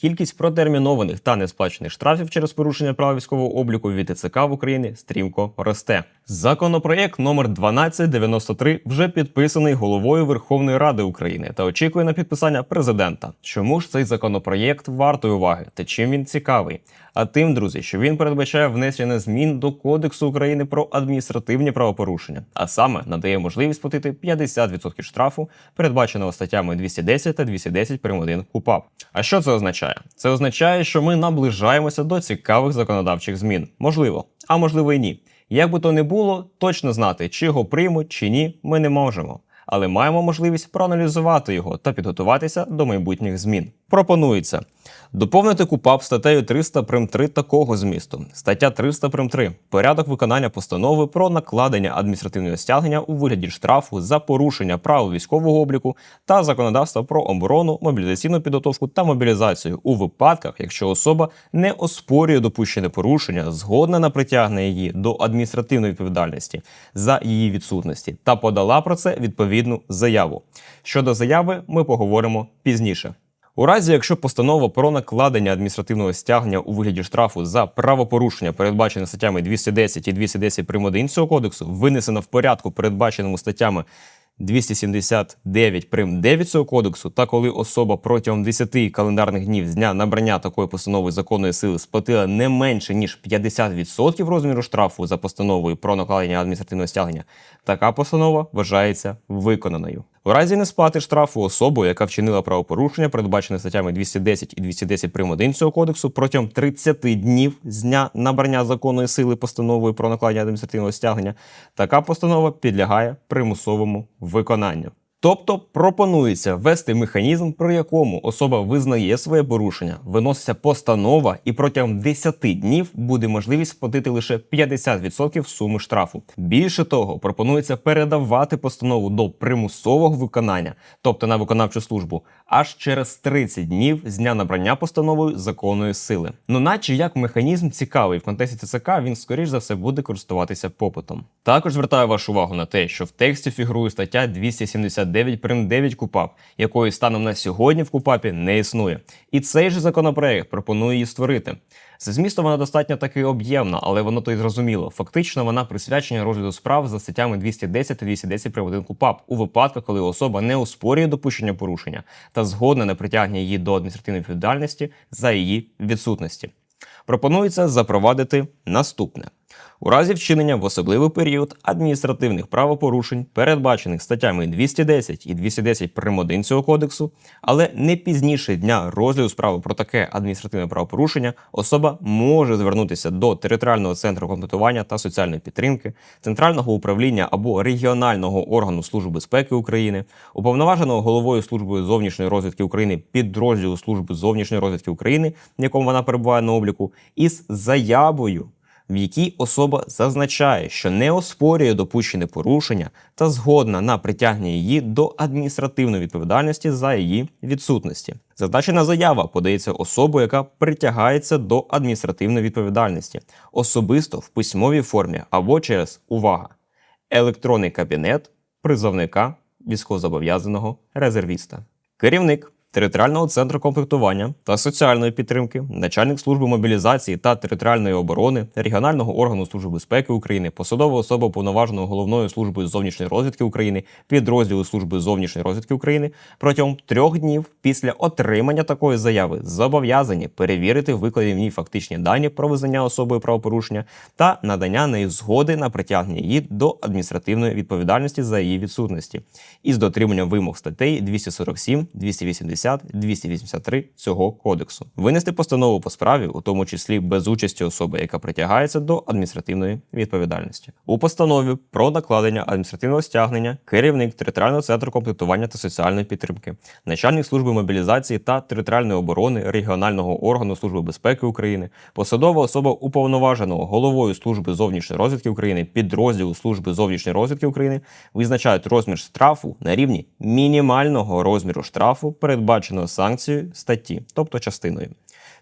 Кількість протермінованих та несплачених штрафів через порушення права військового обліку від ТЦК в Україні стрімко росте. Законопроєкт номер 1293 вже підписаний головою Верховної Ради України та очікує на підписання президента. Чому ж цей законопроєкт вартий уваги та чим він цікавий? А тим, друзі, що він передбачає внесення змін до Кодексу України про адміністративні правопорушення, а саме надає можливість платити 50% штрафу, передбаченого статтями 210 та 210 прим. 1 КУПАП. А що це означає? Це означає, що ми наближаємося до цікавих законодавчих змін. Можливо, а можливо і ні. Як би то не було, точно знати, чи його приймуть чи ні, ми не можемо. Але маємо можливість проаналізувати його та підготуватися до майбутніх змін. Пропонується доповнити КУПАП статтею 300 прим 3 такого змісту. Стаття 300 прим 3. Порядок виконання постанови про накладення адміністративного стягнення у вигляді штрафу за порушення правил військового обліку та законодавства про оборону, мобілізаційну підготовку та мобілізацію у випадках, якщо особа не оспорює допущене порушення, згодна на притягнення її до адміністративної відповідальності за її відсутності та подала про це відповідну заяву. Щодо заяви, ми поговоримо пізніше. У разі, якщо постанова про накладення адміністративного стягнення у вигляді штрафу за правопорушення, передбачене статтями 210 і 210 прим. 1 цього кодексу, винесена в порядку, передбаченому статтями 279 прим. 9 цього кодексу, та коли особа протягом 10 календарних днів з дня набрання такої постанови законної сили сплатила не менше ніж 50% розміру штрафу за постановою про накладення адміністративного стягнення, така постанова вважається виконаною. У разі несплати штрафу особу, яка вчинила правопорушення, передбачене статтями 210 і 210 прим. 1 цього кодексу, протягом 30 днів з дня набрання законної сили постановою про накладення адміністративного стягнення, така постанова підлягає примусовому виконанню. Тобто пропонується ввести механізм, при якому особа визнає своє порушення, виноситься постанова, і протягом 10 днів буде можливість сплатити лише 50% суми штрафу. Більше того, пропонується передавати постанову до примусового виконання, тобто на виконавчу службу, аж через 30 днів з дня набрання постановою законної сили. Ну, наче як механізм цікавий в контексті ЦК, він скоріш за все буде користуватися попитом. Також звертаю вашу увагу на те, що в тексті фігурує стаття 279 прим 9 КУПАП, якої станом на сьогодні в КУПАПі не існує. І цей же законопроект пропонує її створити. За змістом вона достатньо таки об'ємна, але воно то й зрозуміло. Фактично вона присвячена розгляду справ за статтями 210 та 210 прим. 1 КУПАП у випадках, коли особа не оспорює допущення порушення та згодна на притягнення її до адміністративної відповідальності за її відсутності. Пропонується запровадити наступне. У разі вчинення в особливий період адміністративних правопорушень, передбачених статтями 210 і 210 прим. 1 цього кодексу, але не пізніше дня розгляду справи про таке адміністративне правопорушення, особа може звернутися до територіального центру комплектування та соціальної підтримки, центрального управління або регіонального органу Служби безпеки України, уповноваженого головою служби зовнішньої розвідки України підрозділу Служби зовнішньої розвідки України, в якому вона перебуває на обліку, із заявою в якій особа зазначає, що не оспорює допущене порушення та згодна на притягнення її до адміністративної відповідальності за її відсутності. Зазначена заява подається особою, яка притягається до адміністративної відповідальності, особисто в письмовій формі або через увага, електронний кабінет призовника військовозобов'язаного резервіста. Керівник територіального центру комплектування та соціальної підтримки, начальник служби мобілізації та територіальної оборони, регіонального органу служби безпеки України, посадова особа уповноваженого головною службою зовнішньої розвідки України, підрозділу служби зовнішньої розвідки України протягом трьох днів після отримання такої заяви зобов'язані перевірити викладені в ній фактичні дані про визнання особою правопорушення та надання неї згоди на притягнення її до адміністративної відповідальності за її відсутності із дотриманням вимог статей 247, 280 283 цього кодексу. Винести постанову по справі, у тому числі без участі особи, яка притягається до адміністративної відповідальності. У постанові про накладення адміністративного стягнення керівник територіального центру комплектування та соціальної підтримки, начальник служби мобілізації та територіальної оборони регіонального органу служби безпеки України, посадова особа уповноваженого головою служби зовнішньої розвідки України, підрозділу служби зовнішньої розвідки України визначають розмір штрафу на рівні мінімального розміру штрафу, передбаченого санкцією статті, тобто частиною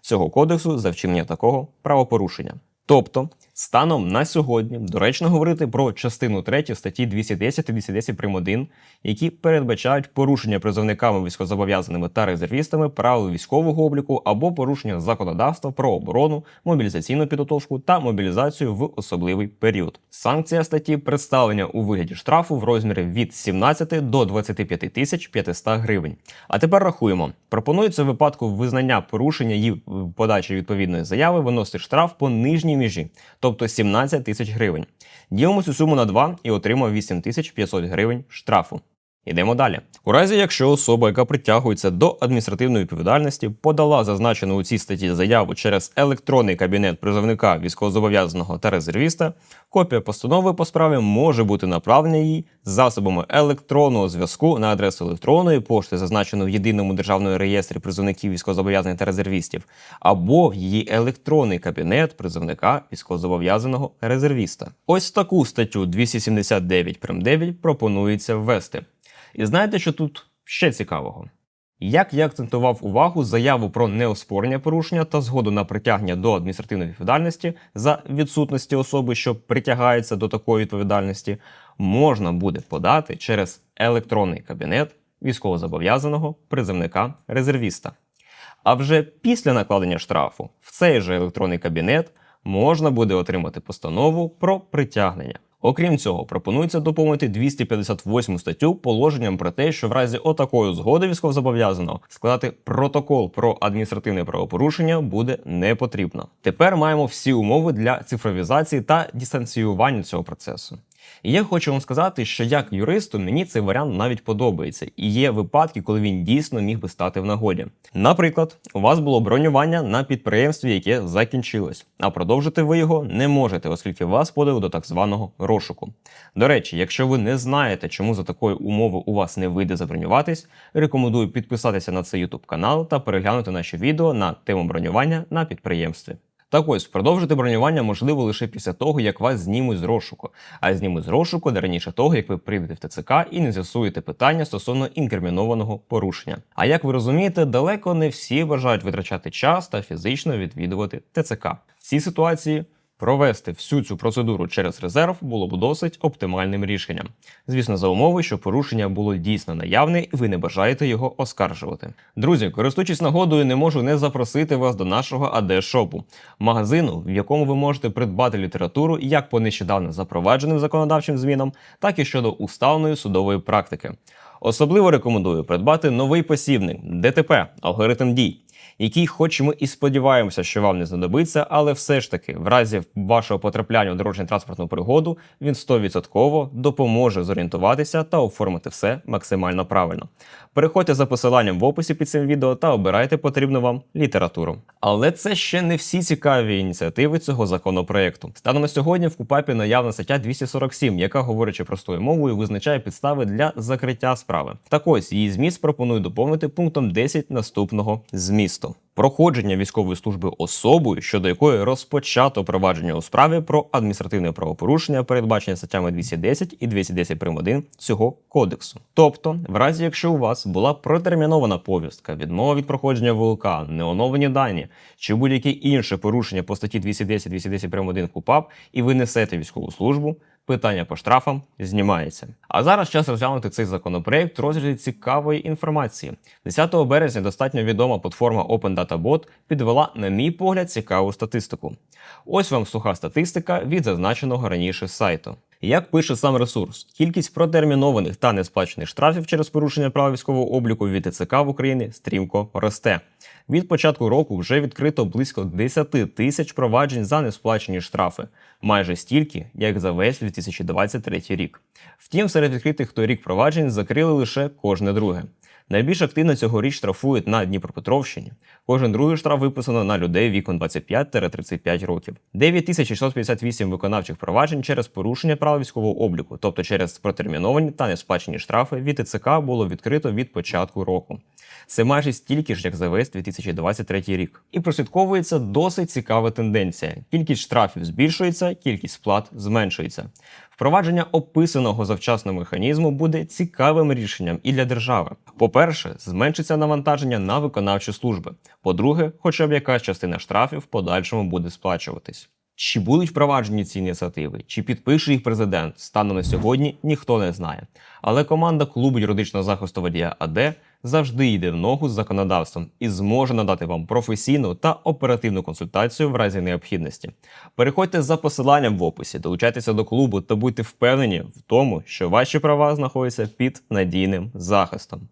цього кодексу за вчинення такого правопорушення. Тобто, станом на сьогодні доречно говорити про частину 3 статті 210 і 210 прим. 1, які передбачають порушення призовниками військовозобов'язаними та резервістами правил військового обліку або порушення законодавства про оборону, мобілізаційну підготовку та мобілізацію в особливий період. Санкція статті представлення у вигляді штрафу в розмірі від 17 до 25 тисяч 500 гривень. А тепер рахуємо. Пропонується в випадку визнання порушення і подачі відповідної заяви виносити штраф по нижній межі, тобто 17 тисяч гривень. Ділимо цю суму на 2 і отримав 8500 гривень штрафу. Йдемо далі. У разі, якщо особа, яка притягується до адміністративної відповідальності, подала зазначену у цій статті заяву через електронний кабінет призовника військовозобов'язаного та резервіста, копія постанови по справі може бути направлена їй засобами електронного зв'язку на адресу електронної пошти, зазначену в єдиному державному реєстрі призовників військовозобов'язаних та резервістів, або в її електронний кабінет призовника військовозобов'язаного резервіста. Ось таку статтю 279 прим. 9 пропонується ввести. І знаєте, що тут ще цікавого? Як я акцентував увагу заяву про неоспорення порушення та згоду на притягнення до адміністративної відповідальності за відсутності особи, що притягається до такої відповідальності, можна буде подати через електронний кабінет військовозобов'язаного призовника резервіста. А вже після накладення штрафу в цей же електронний кабінет можна буде отримати постанову про притягнення. Окрім цього, пропонується доповнити 258 статтю положенням про те, що в разі отакої згоди військовозобов'язаного складати протокол про адміністративне правопорушення буде не потрібно. Тепер маємо всі умови для цифровізації та дистанціювання цього процесу. І я хочу вам сказати, що як юристу мені цей варіант навіть подобається, і є випадки, коли він дійсно міг би стати в нагоді. Наприклад, у вас було бронювання на підприємстві, яке закінчилось, а продовжити ви його не можете, оскільки вас подали до так званого розшуку. До речі, якщо ви не знаєте, чому за такої умови у вас не вийде забронюватись, рекомендую підписатися на цей YouTube канал та переглянути наші відео на тему бронювання на підприємстві. Так ось продовжити бронювання можливо лише після того, як вас знімуть з розшуку, а знімуть з розшуку не раніше того, як ви прийдете в ТЦК і не з'ясуєте питання стосовно інкримінованого порушення. А як ви розумієте, далеко не всі бажають витрачати час та фізично відвідувати ТЦК. В цій ситуації Провести всю цю процедуру через резерв було б досить оптимальним рішенням. Звісно, за умови, що порушення було дійсно наявне, і ви не бажаєте його оскаржувати. Друзі, користуючись нагодою, не можу не запросити вас до нашого АД-шопу, магазину, в якому ви можете придбати літературу як по нещодавно запровадженим законодавчим змінам, так і щодо уставної судової практики. Особливо рекомендую придбати новий посібник ДТП алгоритм дій який, хоч ми і сподіваємося, що вам не знадобиться, але все ж таки, в разі вашого потрапляння у дорожньо транспортну пригоду, він 100% допоможе зорієнтуватися та оформити все максимально правильно. Переходьте за посиланням в описі під цим відео та обирайте потрібну вам літературу. Але це ще не всі цікаві ініціативи цього законопроекту. Станом на сьогодні в КУПАПі наявна стаття 247, яка, говорячи простою мовою, визначає підстави для закриття справи. Так ось її зміст пропоную доповнити пунктом 10 наступного змісту проходження військової служби особою, щодо якої розпочато провадження у справі про адміністративне правопорушення, передбачення статтями 210 і 210 прим. 1 цього кодексу. Тобто, в разі якщо у вас була протермінована повістка, відмова від проходження ВЛК, неоновлені дані чи будь-яке інше порушення по статті 210 210 прим. 1 КУПАП, і ви несете військову службу питання по штрафам знімається. А зараз час розглянути цей законопроект в розгляді цікавої інформації. 10 березня достатньо відома платформа Open Data Bot підвела, на мій погляд, цікаву статистику. Ось вам суха статистика від зазначеного раніше сайту. Як пише сам ресурс, кількість протермінованих та несплачених штрафів через порушення права військового обліку від ТЦК в Україні стрімко росте. Від початку року вже відкрито близько 10 тисяч проваджень за несплачені штрафи, майже стільки, як за весь 2023 рік. Втім, серед відкритих торік проваджень закрили лише кожне друге. Найбільш активно цьогоріч штрафують на Дніпропетровщині. Кожен другий штраф виписано на людей віком 25-35 років. 9658 виконавчих проваджень через порушення права військового обліку, тобто через протерміновані та несплачені штрафи від ТЦК було відкрито від початку року. Це майже стільки ж, як за весь 2023 рік. І прослідковується досить цікава тенденція. Кількість штрафів збільшується, кількість сплат зменшується. Впровадження описаного завчасно механізму буде цікавим рішенням і для держави. По-перше, зменшиться навантаження на виконавчі служби. По-друге, хоча б якась частина штрафів в подальшому буде сплачуватись. Чи будуть впроваджені ці ініціативи, чи підпише їх президент, станом на сьогодні ніхто не знає. Але команда клубу юридичного захисту водія АД завжди йде в ногу з законодавством і зможе надати вам професійну та оперативну консультацію в разі необхідності. Переходьте за посиланням в описі, долучайтеся до клубу та будьте впевнені в тому, що ваші права знаходяться під надійним захистом.